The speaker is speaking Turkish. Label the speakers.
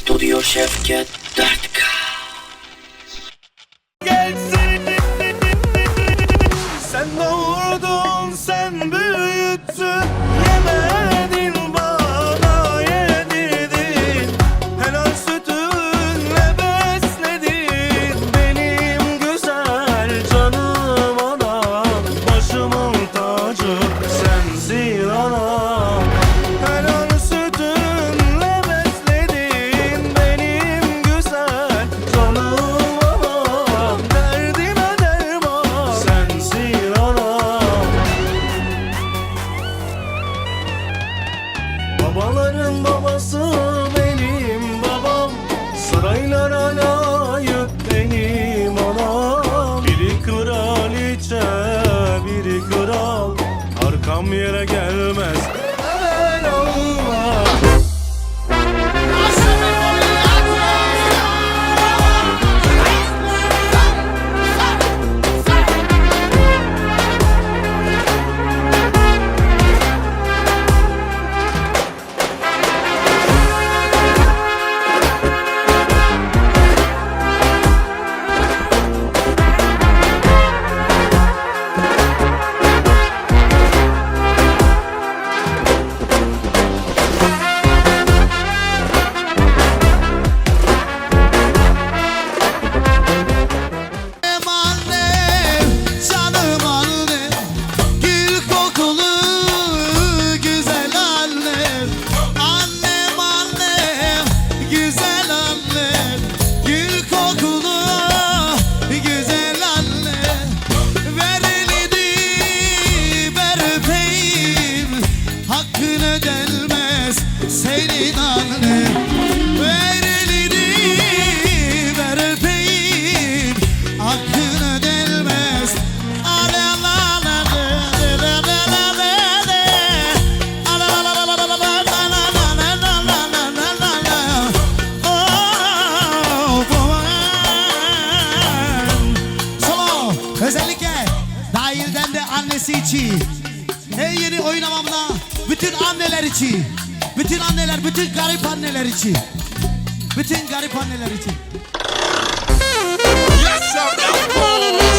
Speaker 1: Stüdyo Şevket
Speaker 2: Dert 拥抱万世 Hakkın ödenmez senin annen Ver elini ver öpeyim Hakkın ödenmez Ale la la la la la la la Oh, özellikle dahilden de annesi için Her yeni oynamamla bütün anneler için Bütün anneler, bütün garip anneler için Bütün garip anneler için
Speaker 3: Yes, champione.